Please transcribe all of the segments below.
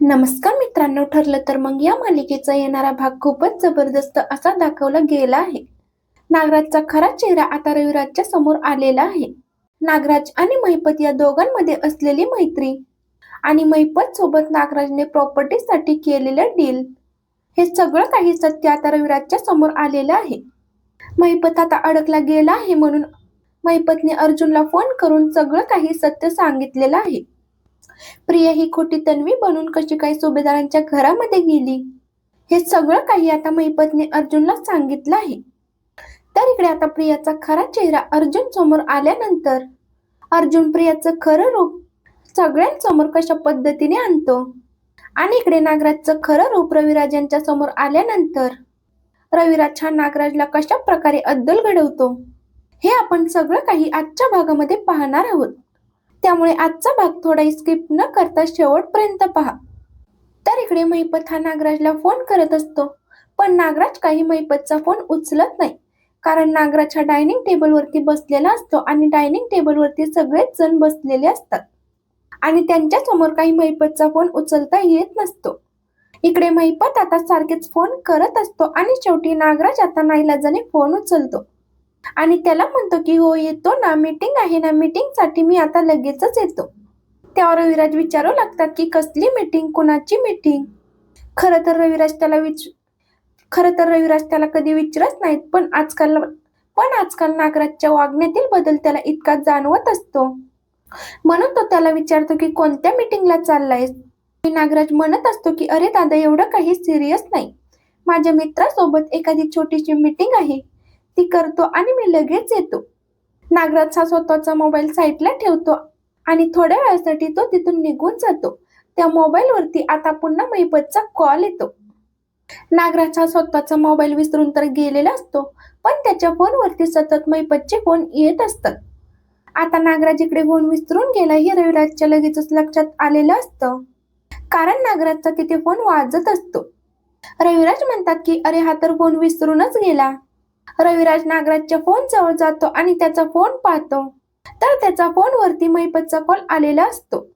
नमस्कार मित्रांनो ठरलं तर मग या मालिकेचा येणारा भाग खूपच जबरदस्त असा दाखवला गेला आहे. नागराजचा खरा चेहरा आता रविराजच्या समोर आलेला आहे. नागराज आणि महिपत या दोघांमध्ये असलेली मैत्री आणि महिपत सोबत नागराजने प्रॉपर्टीसाठी केलेलं डील हे सगळं काही सत्य आता रविराजच्या समोर आलेलं आहे. महिपत आता अडकला गेला आहे म्हणून महिपतने अर्जुनला फोन करून सगळं काही सत्य सांगितलेलं आहे. प्रिया ही खोटी तन्वी बनून कशी काय सुभेदारांच्या घरामध्ये गेली? हे सगळं काही आता महिपतने अर्जुनला सांगितलं आहे. तर इकडे आता प्रियाचा खरा चेहरा अर्जुन समोर आल्यानंतर अर्जुन प्रियाचं खरं रूप सगळ्यांसमोर कशा पद्धतीने आणतो? आणि इकडे नागराजचं खरं रूप रविराजांच्या समोर आल्यानंतर रविराज हा नागराजला कशा प्रकारे अद्दल घडवतो? हे आपण सगळं काही आजच्या भागामध्ये पाहणार आहोत. त्यामुळे आजचा भाग थोडाही स्किप न करता शेवटपर्यंत पहा. तर इकडे महिपत हा नागराजला फोन करत असतो. पण नागराज काही महिपतचा फोन उचलत नाही. कारण नागराज हा डायनिंग टेबलवरती बसलेला असतो आणि डायनिंग टेबलवरती सगळेच जण बसलेले असतात. आणि त्यांच्यासमोर काही महिपतचा फोन उचलता येत नसतो. इकडे महिपत आता सारखेच फोन करत असतो आणि शेवटी नागराज आता नाईलाजाने फोन उचलतो. आणि त्याला म्हणतो की हो येतो ना मीटिंग आहे ना मीटिंगसाठी मी आता लगेचच येतो. त्यावर रविराज विचारू लागतात की कसली मीटिंग कुणाची मीटिंग खरं तर रविराज त्याला विच खरं तर रविराज त्याला कधी विचारत नाहीत पण आजकाल पण आजकाल नागराजच्या वागण्यातील बदल त्याला इतका जाणवत असतो. म्हणून तो त्याला विचारतो की कोणत्या मीटिंगला चाललाय नागराज म्हणत असतो की अरे दादा एवढं काही सिरियस नाही. माझ्या मित्रासोबत एखादी छोटीशी मीटिंग आहे. ती करतो आणि मी लगेच येतो. नागराज हा स्वतःचा मोबाईल साईडला ठेवतो आणि थोड्या वेळासाठी तो तिथून निघून जातो. त्या मोबाईलवरती आता पुन्हा महिपतचा कॉल येतो. नागराज हा स्वतःचा मोबाईल विसरून तर गेलेला असतो पण त्याच्या फोनवरती सतत महिपतचे फोन येत असतात. आता नागराज इकडे फोन विसरून गेला हे रविराजच्या लगेचच लक्षात आलेलं असतं. कारण नागराजचा तिथे फोन वाजत असतो. रविराज म्हणतात की अरे हा तर फोन विसरूनच गेला. रविराज नागराजच्या फोन जवळ जातो आणि त्याचा फोन पाहतो. तर त्याचा फोनवरती महिपतचा कॉल आलेला असतो.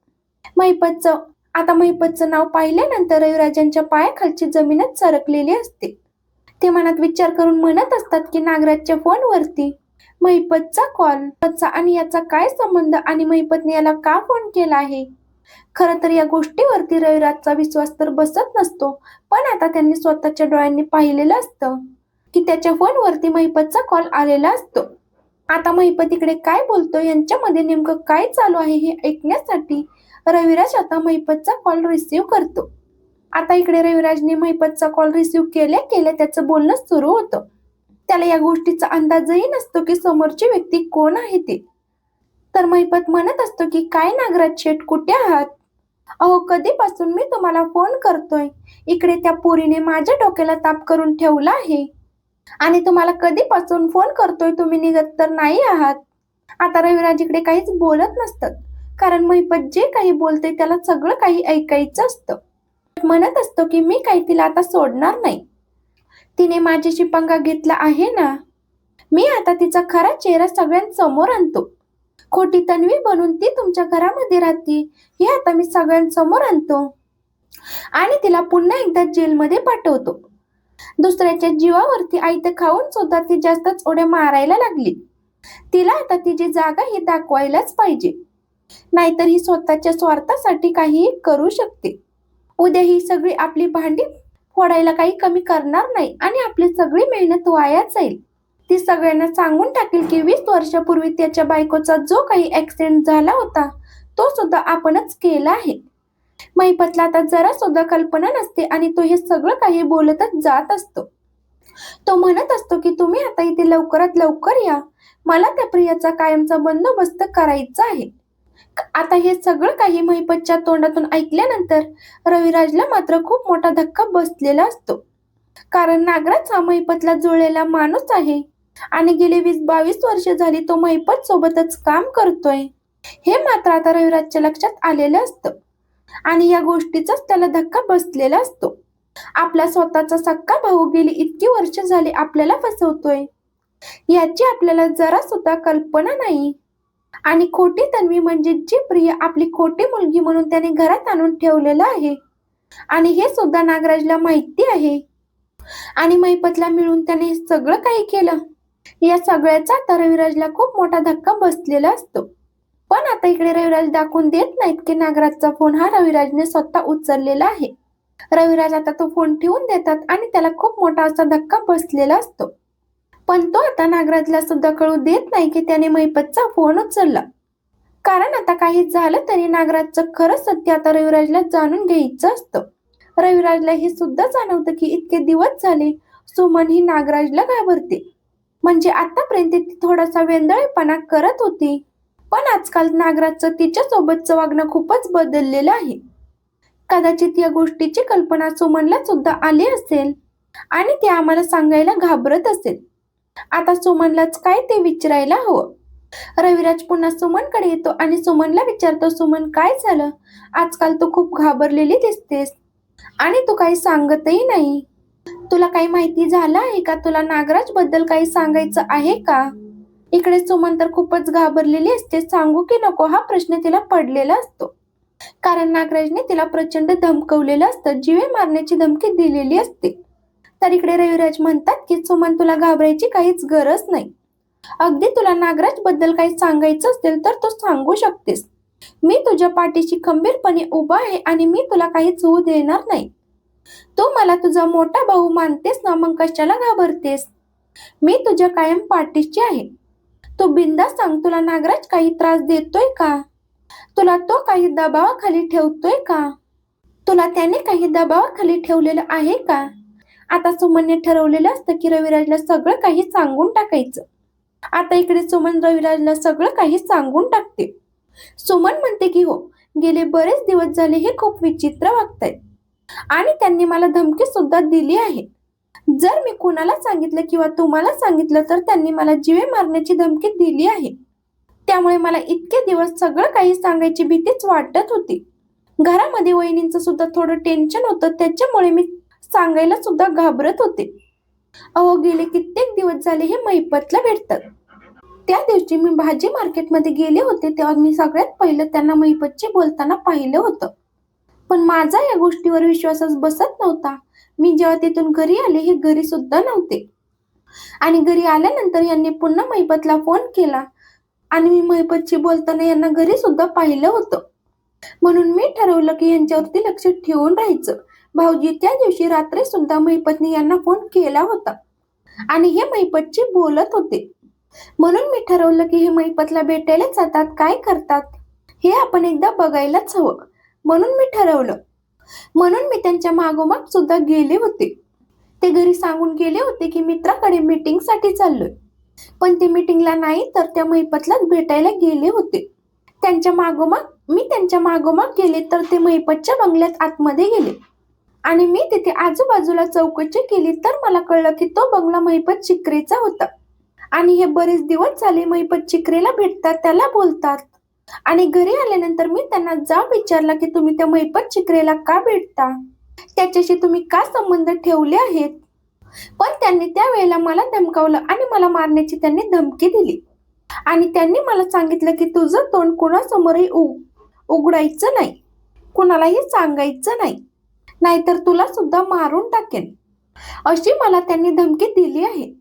महिपतचं आता महिपतचं नाव पाहिल्यानंतर रविराजांच्या पायाखालची जमीनच सरकलेली असते. ते मनात विचार करून म्हणत असतात की नागराजच्या फोनवरती महिपतचा कॉल आणि याचा काय संबंध आणि महिपतने याला का फोन केला आहे? खरं तर या गोष्टीवरती रविराजचा विश्वास तर बसत नसतो पण आता त्यांनी स्वतःच्या डोळ्यांनी पाहिलेलं असतं. की त्याच्या फोनवरती महिपतचा कॉल आलेला असतो. आता महिपत इकडे काय बोलतो? यांच्यामध्ये नेमकं काय चालू आहे हे ऐकण्यासाठी रविराज आता महिपतचा कॉल रिसिव्ह करतो. आता इकडे रविराजने महिपतचा कॉल रिसिव्ह केल्या केल्या त्याचं बोलणं सुरू होतं. त्याला या गोष्टीचा अंदाजही नसतो की समोरची व्यक्ती कोण आहे ते. तर महिपत म्हणत असतो की काय नागराज शेठ कुठे आहात? अहो कधीपासून मी तुम्हाला फोन करतोय. इकडे त्या पोरीने माझ्या डोक्याला ताप करून ठेवला आहे. आणि तुम्हाला कधीपासून फोन करतोय तुम्ही? निघत तर नाही आहात. आता रविराज इकडे काहीच बोलत नसतात. कारण महिपत जे काही बोलते त्याला सगळं काही ऐकायचं असतं. म्हणत असतो की मी काही तिला आता सोडणार नाही. तिने माझ्याशी पंगा घेतला आहे ना? मी आता तिचा खरा चेहरा सगळ्यांसमोर आणतो. खोटी तन्वी बनून ती तुमच्या घरामध्ये राहते हे आता मी सगळ्यांसमोर आणतो. आणि तिला पुन्हा एकदा जेलमध्ये पाठवतो. दुसऱ्याच्या जीवावरती आयत खाऊन सुद्धा ती जास्तच उड्या मारायला लागली. तिला आता तिची जागा ही दाखवायलाच पाहिजे. नाहीतर ही स्वतःच्या स्वार्थासाठी काहीही करू शकते. उद्या ही सगळी आपली भांडी फोडायला काही कमी करणार नाही आणि आपली सगळी मेहनत वाया जाईल. ती सगळ्यांना सांगून टाकेल की वीस वर्षापूर्वी त्याच्या बायकोचा जो काही ऍक्सिडेंट झाला होता तो सुद्धा आपणच केला आहे. महिपतला आता जरा सुद्धा कल्पना नसते आणि तो हे सगळं काही बोलतच जात असतो. तो म्हणत असतो की तुम्ही आता इथे लवकरात लवकर या. मला त्या प्रियाचा कायमचा बंदोबस्त करायचा आहे. आता हे सगळं काही महिपतच्या तोंडातून ऐकल्यानंतर रविराजला मात्र खूप मोठा धक्का बसलेला असतो. कारण नागराज हा महिपतला जुळलेला माणूस आहे आणि गेली वीस बावीस वर्ष झाली तो महिपत सोबतच काम करतोय. हे मात्र आता रविराजच्या लक्षात आलेलं असतं. आणि या गोष्टीचाच त्याला धक्का बसलेला असतो. आपला स्वतःचा सक्का भाऊ गेली इतकी वर्ष झाली आपल्याला फसवतोय. याची आपल्याला जरा सुद्धा कल्पना नाही. आणि खोटी तन्वी म्हणजे जी प्रिय आपली खोटी मुलगी म्हणून त्याने घरात आणून ठेवलेलं आहे. आणि हे सुद्धा नागराजला माहिती आहे. आणि महिपतला मिळून त्याने सगळं काही केलं. या सगळ्याचा तर विराजला खूप मोठा धक्का बसलेला असतो. पण आता इकडे रविराज दाखवून देत नाहीत की नागराजचा फोन हा रविराजने स्वतः उचललेला आहे. रविराज आता तो फोन ठेवून देतात आणि त्याला खूप मोठा असा धक्का बसलेला असतो. पण तो आता नागराजला सुद्धा कळू देत नाही की त्याने मैपतचा फोन उचलला. कारण आता काही झालं तरी नागराजचं खरं सत्य आता रविराजला जाणून घ्यायचं असतं. रविराजला हे सुद्धा जाणवतं की इतके दिवस झाले सुमन ही नागराजला घाबरते. म्हणजे आतापर्यंत ती थोडासा वेंदळेपणा करत होती. पण आजकाल नागराजचं तिच्या सोबतचं वागणं खूपच बदललेलं आहे. कदाचित या गोष्टीची कल्पना सुमनला सुद्धा आली असेल आणि ते आम्हाला सांगायला घाबरत असेल. आता सुमनलाच काय ते विचारायला हवं? रविराज पुन्हा सुमनकडे येतो आणि सुमनला विचारतो सुमन काय झालं? आजकाल तू खूप घाबरलेली दिसतेस आणि तू काही सांगतही नाही. तुला काही माहिती झालं आहे का? तुला नागराजबद्दल काही सांगायचं आहे का? इकडे सुमन तर खूपच घाबरलेली असते. सांगू की नको हा प्रश्न तिला पडलेला असतो. कारण नागराजने तिला प्रचंड धमकवलेलं असतं. जीवे मारण्याची धमकी दिलेली असते. तर इकडे रविराज म्हणतात की सुमन तुला घाबरायची काहीच गरज नाही. अगदी तुला नागराजबद्दल काही सांगायचं असेल तर तू सांगू शकतेस. मी तुझ्या पाठीशी खंबीरपणे उभा आहे आणि मी तुला काहीच होऊ देणार नाही. तू मला तुझा मोठा भाऊ मानतेस ना मग कशाला घाबरतेस? मी तुझ्या कायम पाठीशी आहे. तू बिंदा सांग तुला नागराज काही त्रास देतोय का? तुला तो काही दबावाखाली ठेवतोय का? तुला त्याने काही दबावाखाली ठेवलेलं आहे का? आता सुमनने ठरवलेलं असतं की रविराजला सगळं काही सांगून टाकायचं. आता इकडे सुमन रविराजला सगळं काही सांगून टाकते. सुमन म्हणते की हो गेले बरेच दिवस झाले हे खूप विचित्र वागतायत. आणि त्यांनी मला धमकी सुद्धा दिली आहे. जर मी कुणाला सांगितलं किंवा तुम्हाला सांगितलं तर त्यांनी मला जीवे मारण्याची धमकी दिली आहे. त्यामुळे मला इतके दिवस सगळं काही सांगायची भीतीच वाटत होती. घरामध्ये वहिनींचं सुद्धा थोडं टेन्शन होतं त्याच्यामुळे मी सांगायला सुद्धा घाबरत होते. अहो गेले कित्येक दिवस झाले हे महिपतला भेटतात त्या दिवशी मी भाजी मार्केटमध्ये गेले होते तेव्हा मी सगळ्यात पहिलं त्यांना महिपतची बोलताना पाहिलं होतं. पण माझा या गोष्टीवर विश्वासच बसत नव्हता. मी जेव्हा तिथून घरी आले हे घरी सुद्धा नव्हते. आणि घरी आल्यानंतर यांनी पुन्हा महिपतला फोन केला. आणि मी महिपतची बोलताना यांना घरी सुद्धा पाहिलं होतं. म्हणून मी ठरवलं की यांच्यावरती लक्ष ठेवून राहायचं. भाऊजी त्या दिवशी रात्री सुद्धा महिपतने यांना फोन केला होता. आणि हे महिपतची बोलत होते. म्हणून मी ठरवलं की हे महिपतला भेटायला जातात काय करतात हे आपण एकदा बघायलाच हवं. म्हणून मी ठरवलं. म्हणून मी त्यांच्या मागोमाग सुद्धा गेले होते. ते घरी सांगून गेले होते की मित्राकडे मीटिंगसाठी चाललोय. पण ते मीटिंगला नाही तर त्या महिपतलाच भेटायला गेले होते. त्यांच्या मागोमाग मी त्यांच्या मागोमाग गेले तर ते महिपतच्या बंगल्यात आतमध्ये गेले. आणि मी तिथे आजूबाजूला चौकशी केली तर मला कळलं की तो बंगला महिपत चिकरेचा होता. आणि हे बरेच दिवस झाले महिपत चिकरेला भेटतात त्याला बोलतात. आणि घरी आल्यानंतर मी त्यांना जा विचारला की तुम्ही त्या मैपत चिकरेला का भेटता? त्याच्याशी तुम्ही का संबंध ठेवले आहेत? पण त्यांनी त्यावेळेला मला धमकावलं आणि मला मारण्याची त्यांनी धमकी दिली. आणि त्यांनी मला सांगितलं की तुझं तोंड कोणासमोरही उ- उघडायचं नाही. कुणालाही सांगायचं नाही. नाहीतर तुला सुद्धा मारून टाकेन. अशी मला त्यांनी धमकी दिली आहे.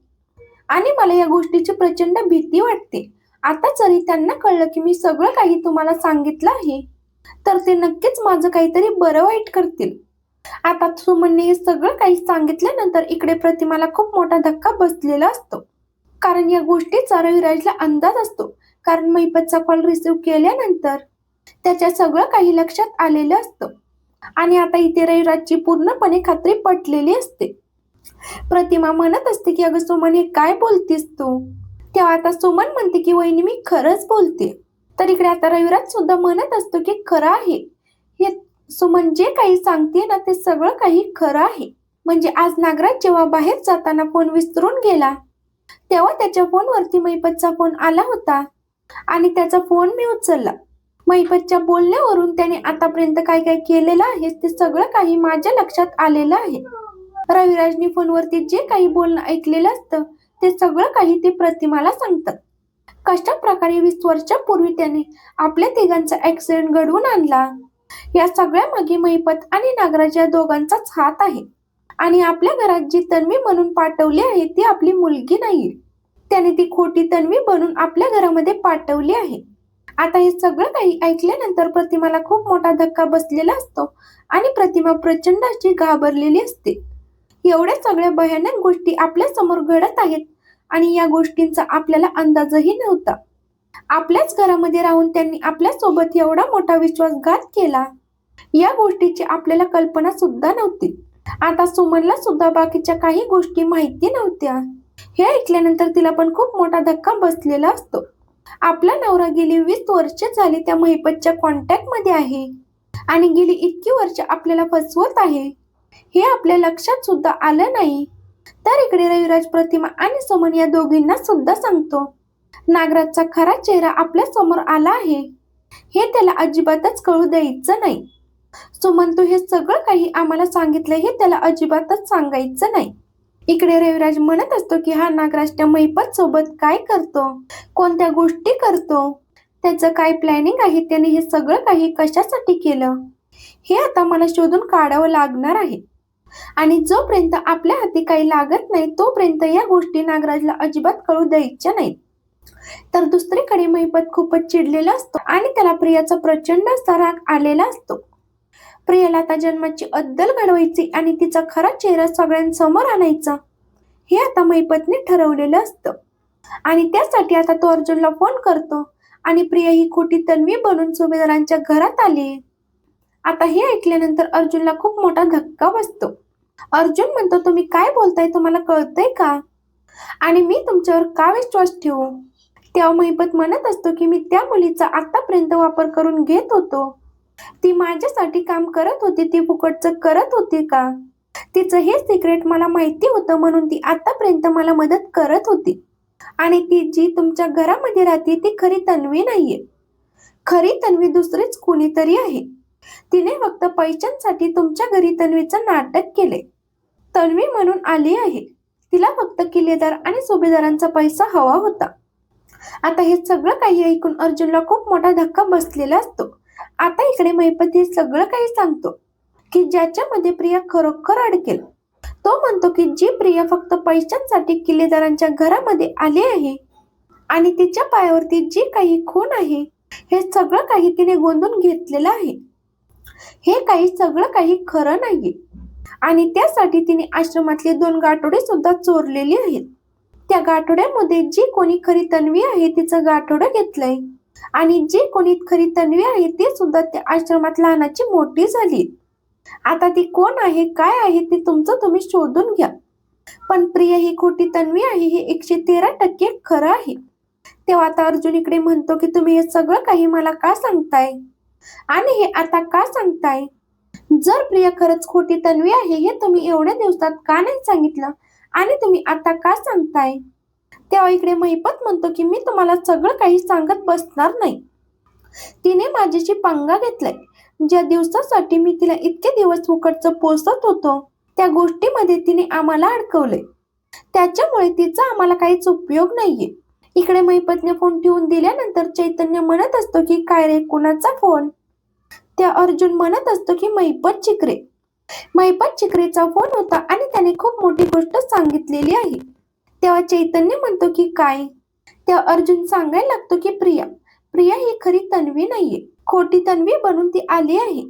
आणि मला या गोष्टीची प्रचंड भीती वाटते. आता जरी त्यांना कळलं की मी सगळं काही तुम्हाला सांगितलं आहे तर ते नक्कीच माझं काहीतरी बरं वाईट करतील. आता सुमनने हे सगळं काही सांगितल्यानंतर इकडे प्रतिमाला खूप मोठा धक्का बसलेला असतो. कारण या गोष्टीचा रविराजला अंदाज असतो. कारण मैपतचा कॉल रिसिव्ह केल्यानंतर त्याच्या सगळं काही लक्षात आलेलं असतं. आणि आता इथे रविराजची पूर्णपणे खात्री पटलेली असते. प्रतिमा म्हणत असते की अगं सुमन हे काय बोलतीस तू? तेव्हा आता सुमन म्हणते की वहिनी मी खरंच बोलते. तर इकडे आता रविराज सुद्धा म्हणत असतो की खरं आहे. हे सुमन जे काही सांगते ना ते सगळं काही खरं आहे. म्हणजे आज नागराज जेव्हा बाहेर जाताना फोन विसरून गेला तेव्हा त्याच्या फोनवरती महिपतचा फोन आला होता. आणि त्याचा फोन मी उचलला. महिपतच्या बोलण्यावरून त्याने आतापर्यंत काय काय केलेलं आहे ते सगळं काही माझ्या लक्षात आलेलं आहे. रविराजनी फोनवरती जे काही बोलणं ऐकलेलं असतं ते सगळं काही ते प्रतिमाला सांगतात. कशा प्रकारे वीस वर्षापूर्वी त्याने आपल्या तिघांचा ऍक्सिडेंट घडवून आणला? या सगळ्या मागे महिपत आणि नागराज या दोघांचाच हात आहे. आणि आपल्या घरात जी तन्वी म्हणून पाठवली आहे ती आपली मुलगी नाही त्याने ती खोटी तन्वी बनून आपल्या घरामध्ये पाठवली आहे. आता हे सगळं काही ऐकल्यानंतर प्रतिमाला खूप मोठा धक्का बसलेला असतो आणि प्रतिमा प्रचंड अशी घाबरलेली असते. एवढ्या सगळ्या भयानक गोष्टी आपल्यासमोर घडत आहेत आणि या गोष्टींचा आपल्याला अंदाजही नव्हता. आपल्याच घरामध्ये राहून त्यांनी आपल्यासोबत एवढा मोठा विश्वासघात केला. या गोष्टीची आपल्याला कल्पना सुद्धा नव्हती. आता सुमनला सुद्धा बाकीच्या काही गोष्टी माहिती नव्हत्या. हे ऐकल्यानंतर तिला पण खूप मोठा धक्का बसलेला असतो. आपला नवरा गेली वीस वर्ष झाली त्या महिपतच्या कॉन्टॅक्टमध्ये आहे. आणि गेली इतकी वर्ष आपल्याला फसवत आहे. हे आपल्या लक्षात सुद्धा आलं नाही. तर इकडे रविराज प्रतिमा आणि सुमन या दोघींना सुद्धा सांगतो नागराजचा खरा चेहरा आपल्यासमोर आला आहे. हे त्याला अजिबातच कळू द्यायचं नाही. सुमन तू हे सगळं काही आम्हाला सांगितलं हे त्याला अजिबातच सांगायचं नाही. इकडे रविराज म्हणत असतो की हा नागराज त्या मैपत सोबत काय करतो? कोणत्या गोष्टी करतो? त्याचं काय प्लॅनिंग आहे? त्याने हे सगळं काही कशासाठी केलं? हे आता मला शोधून काढावं लागणार आहे. आणि जोपर्यंत आपल्या हाती काही लागत नाही तोपर्यंत या गोष्टी नागराजला अजिबात कळू द्यायच्या नाहीत. तर दुसरीकडे महिपत खूपच चिडलेला असतो आणि त्याला प्रियाचा प्रचंड असा राग आलेला असतो. प्रियाला आता जन्माची अद्दल घडवायची आणि तिचा खरा चेहरा सगळ्यांसमोर आणायचा हे आता महिपतने ठरवलेलं असतं. आणि त्यासाठी आता तो अर्जुनला फोन करतो आणि प्रिया ही खोटी तन्वी बनून सुभेदारांच्या घरात आली आता हे ऐकल्यानंतर अर्जुनला खूप मोठा धक्का बसतो. अर्जुन म्हणतो तुम्ही काय बोलताय? तुम्हाला कळतंय का? आणि मी तुमच्यावर का विश्वास ठेवू? तेव्हा महिपत म्हणत असतो की मी त्या मुलीचा आतापर्यंत वापर करून घेत होतो. ती माझ्यासाठी काम करत होती ती फुकटचं करत होती का? तिचं हे सिक्रेट मला माहिती होतं म्हणून ती आतापर्यंत मला मदत करत होती. आणि ती जी तुमच्या घरामध्ये राहते ती खरी तन्वी नाहीये. खरी तन्वी दुसरीच कुणीतरी आहे. तिने फक्त पैशांसाठी तुमच्या घरी तन्वीचं नाटक केले तन्वी म्हणून आली आहे. तिला फक्त किल्लेदार आणि सुभेदारांचा पैसा हवा होता. आता हे सगळं काही ऐकून अर्जुनला खूप मोठा धक्का बसलेला असतो. आता इकडे महिपत सगळं काही सांगतो की ज्याच्यामध्ये प्रिया खरोखर अडकेल. तो म्हणतो की जी प्रिया फक्त पैशांसाठी किल्लेदारांच्या घरामध्ये आली आहे आणि तिच्या पायावरती जी काही खून आहे हे सगळं काही तिने गोंधून घेतलेलं आहे. हे काही सगळं काही खरं नाही आणि त्यासाठी तिने आश्रमातले दोन गाठोडे सुद्धा चोरलेले आहेत. त्या गाठोड्यामध्ये जी कोणी खरी तन्वी आहे तिचं गाठोडं घेतलंय. आणि जी कोणी खरी तन्वी आहे ती सुद्धा त्या आश्रमात लहानाची मोठी झाली आता ती कोण आहे काय आहे ते तुमचं तुम्ही शोधून घ्या. पण प्रिया ही खोटी तन्वी आहे हे एकशे तेरा टक्के खरं आहे. तेव्हा आता अर्जुन इकडे म्हणतो की तुम्ही हे सगळं काही मला का सांगताय? आणि हे आता का सांगताय? जर प्रिया खरंच खोटी तन्वी आहे हे तुम्ही एवढ्या दिवसात का नाही सांगितलं? आणि तुम्ही आता का सांगताय? तेव्हा इकडे महिपत म्हणतो की मी तुम्हाला सगळं काही सांगत बसणार नाही. तिने माझ्याशी पंगा घेतलाय. ज्या दिवसासाठी मी तिला इतके दिवस फुकटचं पोसत होतो त्या गोष्टीमध्ये तिने आम्हाला अडकवलंय. त्याच्यामुळे तिचा आम्हाला काहीच उपयोग नाहीये. इकडे महिपतने फोन ठेवून दिल्यानंतर चैतन्य म्हणत असतो की काय रे कुणाचा फोन त्या अर्जुन म्हणत असतो की महिपत चिकरे महिपत चिकरेचा फोन होता आणि त्याने खूप मोठी गोष्ट सांगितलेली आहे. तेव्हा चैतन्य म्हणतो की काय? तेव्हा अर्जुन सांगायला लागतो की प्रिया प्रिया ही खरी तन्वी नाहीये. खोटी तन्वी बनून ती आली आहे.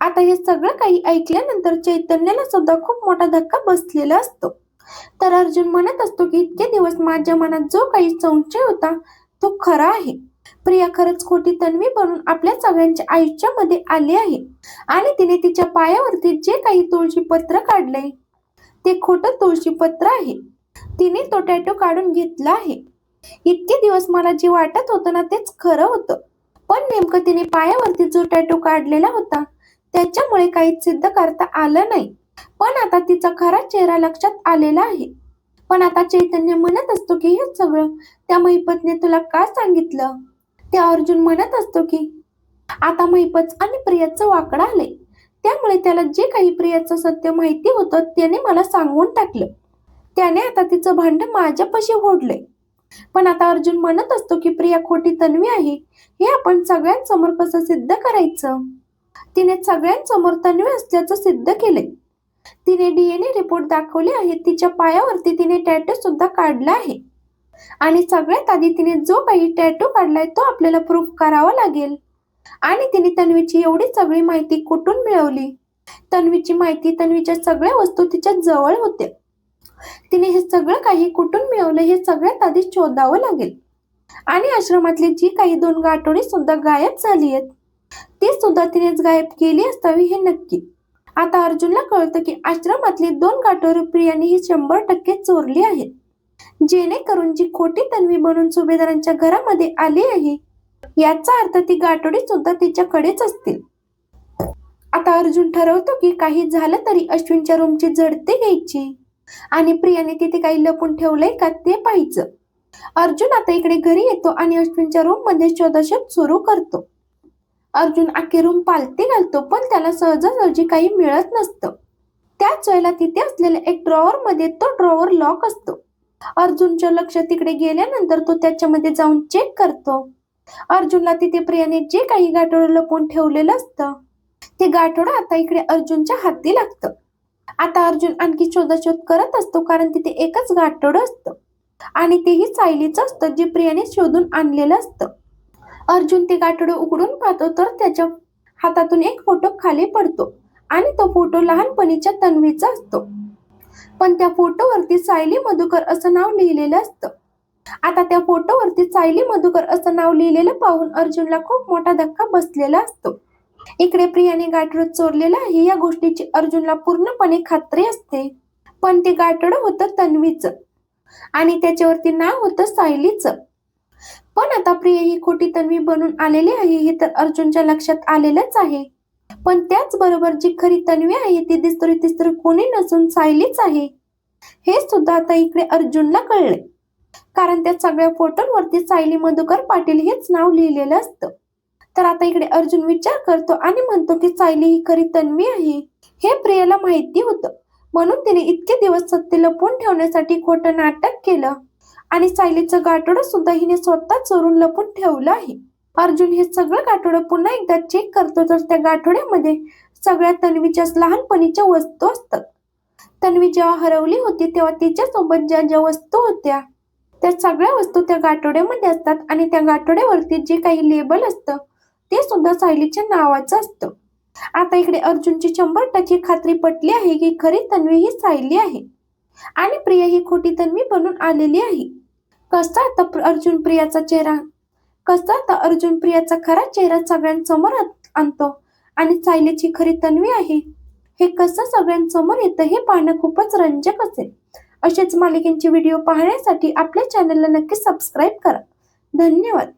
आता हे सगळं काही ऐकल्यानंतर चैतन्याला सुद्धा खूप मोठा धक्का बसलेला असतो. तर अर्जुन म्हणत असतो की इतके दिवस माझ्या मनात जो काही संशय होता तो खरा आहे. प्रिया खरंच खोटी तन्वी बनून आपल्या सगळ्यांच्या आयुष्यामध्ये आली आहे. आणि तिने तिच्या पायावरती जे काही तुळशी पत्र काढलंय ते खोटं तुळशी पत्र आहे. तिने तो टॅटो काढून घेतला आहे. इतके दिवस मला जे वाटत होतं ना तेच खरं होतं. पण नेमकं तिने पायावरती जो टॅटो काढलेला होता त्याच्यामुळे काहीच सिद्ध करता आलं नाही. पण आता तिचा खरा चेहरा लक्षात आलेला आहे. पण आता चैतन्य म्हणत असतो की हे सगळं त्या महिपतने तुला का सांगितलं? ते अर्जुन म्हणत असतो की आता महिपच आणि प्रियाचं वाकडं आलंय त्यामुळे त्याला जे काही प्रियाचं सत्य माहिती होतं त्याने मला सांगून टाकलं. त्याने आता तिचं भांड माझ्यापाशी ओढलंय. पण आता अर्जुन म्हणत असतो की प्रिया खोटी तन्वी आहे. हे आपण सगळ्यांसमोर कसं सिद्ध करायचं? तिने सगळ्यांसमोर तन्वी असल्याचं सिद्ध केले तिने डीएनए रिपोर्ट दाखवले आहे. तिच्या पायावरती तिने टॅटो सुद्धा काढला आहे. आणि सगळ्यात आधी तिने जो काही टॅटू काढलाय तो आपल्याला प्रूफ करावा लागेल. आणि तिने तन्वीची एवढी सगळी माहिती कुठून मिळवली? तन्वीची माहिती तन्वीच्या सगळ्या वस्तू तिच्या जवळ होत्या. तिने हे सगळं काही कुठून मिळवलं हे सगळ्यात आधी शोधावं लागेल. आणि आश्रमातली जी काही दोन गाठोडी सुद्धा गायब झाली आहेत ती सुद्धा तिनेच गायब केली असावी हे नक्की. आता अर्जुनला कळतं की आश्रमातली दोन गाठोरी प्रियाने ही शंभर टक्के चोरली आहेत. जेणेकरून जी खोटी तन्वी बनून सुभेदारांच्या घरामध्ये आली आहे याचा अर्थ ती गाठोडी सुद्धा तिच्याकडेच असतील. आता अर्जुन ठरवतो की काही झालं तरी अश्विनच्या रूमची झडते घ्यायची. आणि प्रियाने तिथे काही लपून ठेवलंय का ते पाहायचं. अर्जुन आता इकडे घरी येतो आणि अश्विनच्या रूममध्ये शोधाशोध सुरू करतो. अर्जुन अख्खी रूम पालती घालतो पण त्याला सहजासहजी काही मिळत नसतं. त्याच वेळेला तिथे असलेल्या एक ड्रॉवर मध्ये तो ड्रॉवर लॉक असतो. अर्जुनच्या लक्ष तिकडे गेल्यानंतर तो त्याच्यामध्ये जाऊन चेक करतो. अर्जुनला तिथे प्रियाने जे काही गाठोडं लपवून ठेवलेलं असतं ते गाठोडं आता इकडे अर्जुनच्या हाती लागतं. आता अर्जुन आणखी शोधाशोध करत असतो कारण तिथे एकच गाठोडं असतं. आणि तेही सायलीचं असतं जे प्रियाने शोधून आणलेलं असतं. अर्जुन ते गाठोडं उघडून पाहतो तर त्याच्या हातातून एक फोटो खाली पडतो. आणि तो फोटो लहानपणीच्या तन्वीचा असतो. पण त्या फोटोवरती सायली मधुकर असं नाव लिहिलेलं असतं. आता त्या फोटोवरती सायली मधुकर असं नाव लिहिलेलं पाहून अर्जुनला खूप मोठा धक्का बसलेला असतो. इकडे प्रियाने गाठडं चोरलेलं आहे या गोष्टीची अर्जुनला पूर्णपणे खात्री असते. पण ते गाठडं होतं तन्वीचं. आणि त्याच्यावरती नाव होतं सायलीचं. पण आता प्रिया ही खोटी तन्वी बनून आलेली आहे हे तर अर्जुनच्या लक्षात आलेलंच आहे. पण त्याचबरोबर जी खरी तन्वी आहे ती दिसतोरी तिसरी कोणी नसून सायलीच आहे. हे सुद्धा आता इकडे अर्जुनला कळले कारण त्या सगळ्या फोटोंवरती सायली मधुकर पाटील हेच नाव लिहिलेलं असतं. तर आता इकडे अर्जुन विचार करतो आणि म्हणतो की सायली ही खरी तन्वी आहे. हे प्रियाला माहिती होतं. म्हणून तिने इतके दिवस सत्य लपवून ठेवण्यासाठी खोटं नाटक केलं. आणि सायलीचं गाठोडं सुद्धा हिने स्वतः चोरून लपून ठेवलं आहे. अर्जुन हे सगळं गाठोडं पुन्हा एकदा चेक करतो तर त्या गाठोड्यामध्ये सगळ्या तन्वीच्या लहानपणीच्या वस्तू असतात. तन्वी जेव्हा हरवली होती तेव्हा तिच्या सोबत ज्या ज्या वस्तू होत्या त्या सगळ्या वस्तू त्या गाठोड्यामध्ये असतात आणि त्या गाठोड्यावरती जे काही लेबल असतं ते सुद्धा सायलीच्या नावाचं असतं. आता इकडे अर्जुनची शंभर टक्के खात्री पटली आहे की खरी तन्वी ही सायली आहे आणि प्रिया ही खोटी तन्वी बनून आलेली आहे. कसा आता अर्जुन प्रियाचा चेहरा कसा आता अर्जुन प्रियाचा खरा चेहरा सगळ्यांसमोर आण- आणतो? आणि सायलीची खरी तन्वी आहे. हे कसं सगळ्यांसमोर येतं हे पाहणं खूपच रंजक असेल. असेच मालिकेंचे व्हिडिओ पाहण्यासाठी आपल्या चॅनलला नक्की सबस्क्राईब करा. धन्यवाद.